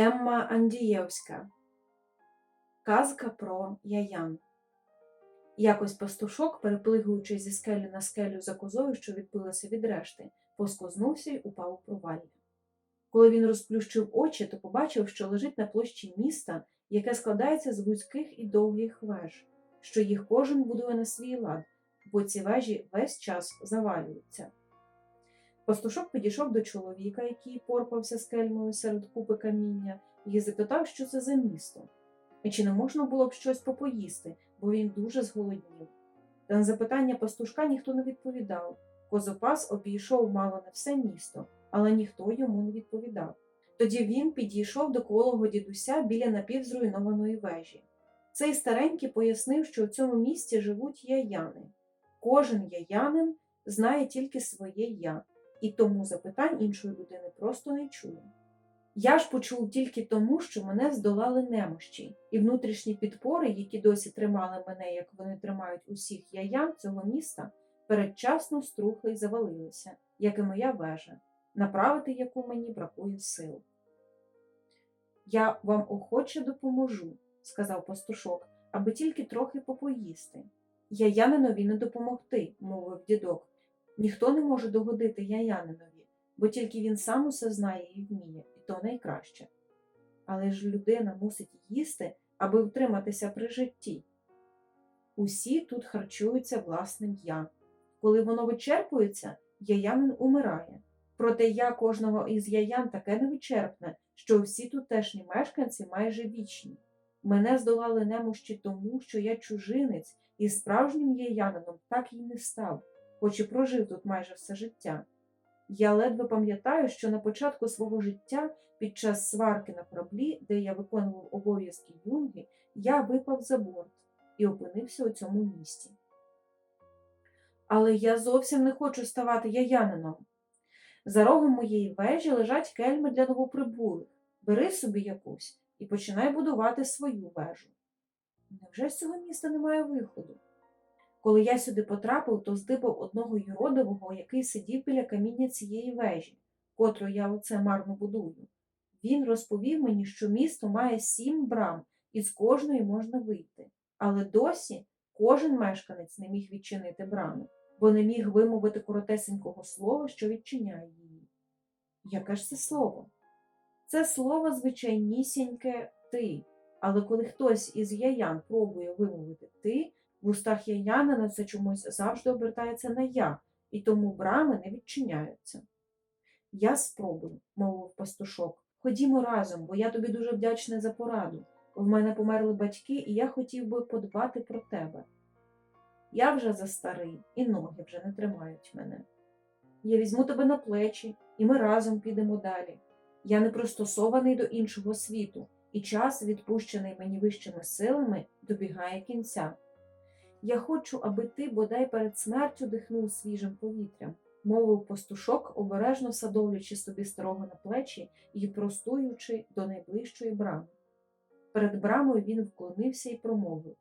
Емма Андієвська Казка про Яян. Якось пастушок, переплигуючи зі скелі на скелю за козою, що відбилася від решти, поскознувся й упав у провалля. Коли він розплющив очі, то побачив, що лежить на площі міста, яке складається з вузьких і довгих веж, що їх кожен будує на свій лад, бо ці вежі весь час завалюються. Пастушок підійшов до чоловіка, який порпався з кельмою серед купи каміння, і запитав, що це за місто, і чи не можна було б щось попоїсти, бо він дуже зголоднів. Та на запитання пастушка ніхто не відповідав. Козопас обійшов мало не все місто, але ніхто йому не відповідав. Тоді він підійшов до колого дідуся біля напівзруйнованої вежі. Цей старенький пояснив, що у цьому місті живуть яяни. Кожен яянин знає тільки своє я, і тому запитань іншої людини просто не чує. Я ж почув тільки тому, що мене здолали немощі, і внутрішні підпори, які досі тримали мене, як вони тримають усіх яян цього міста, передчасно струхли й завалилися, як і моя вежа, направити яку мені бракує сил. Я вам охоче допоможу, сказав пастушок, аби тільки трохи попоїсти. Яянинові не допомогти, мовив дідок. Ніхто не може догодити яянинові, бо тільки він сам усе знає і вміє, і то найкраще. Але ж людина мусить їсти, аби втриматися при житті. Усі тут харчуються власним я. Коли воно вичерпується, яянин умирає. Проте я кожного із яян таке невичерпне, що всі тутешні мешканці майже вічні. Мене здолали немощі тому, що я чужинець і справжнім яянином так і не став, хоч і прожив тут майже все життя. Я ледве пам'ятаю, що на початку свого життя, під час сварки на кораблі, де я виконував обов'язки юнги, я випав за борт і опинився у цьому місті. Але я зовсім не хочу ставати яянином. За рогом моєї вежі лежать кельми для новоприбулих. Бери собі якусь і починай будувати свою вежу. Невже з цього міста немає виходу? Коли я сюди потрапив, то здибав одного юродового, який сидів біля каміння цієї вежі, котру я оце марно будую. Він розповів мені, що місто має сім брам, і з кожної можна вийти. Але досі кожен мешканець не міг відчинити брами, бо не міг вимовити коротесенького слова, що відчиняє її. Яке ж це слово? Це слово звичайнісіньке ти, але коли хтось із яян пробує вимовити ти, в устах яянина це чомусь завжди обертається на я, і тому брами не відчиняються. Я спробую, мовив пастушок. Ходімо разом, бо я тобі дуже вдячний за пораду. В мене померли батьки, і я хотів би подбати про тебе. Я вже застарий, і ноги вже не тримають мене. Я візьму тебе на плечі, і ми разом підемо далі. Я не пристосований до іншого світу, і час, відпущений мені вищими силами, добігає кінця. Я хочу, аби ти бодай перед смертю дихнув свіжим повітрям, мовив пастушок, обережно садовлячи собі старого на плечі і простуючи до найближчої брами. Перед брамою він вклонився і промовив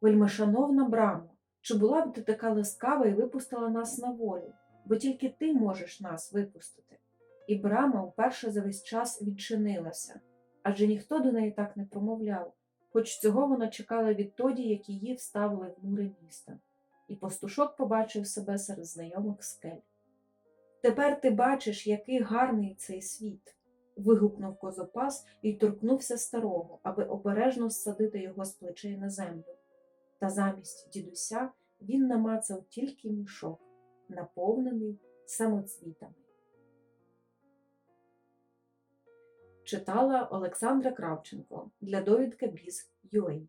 Вельмишановна брамо, чи була б ти така ласкава і випустила нас на волю, бо тільки ти можеш нас випустити. І брама вперше за весь час відчинилася, адже ніхто до неї так не промовляв, хоч цього вона чекала відтоді, як її вставили в мури міста, і пастушок побачив себе серед знайомих скель. Тепер ти бачиш, який гарний цей світ. вигукнув козопас і торкнувся старого, аби обережно всадити його з плечей на землю. Та замість дідуся він намацав тільки мішок, наповнений самоцвітами. Читала Олександра Кравченко для довідки Біз.UA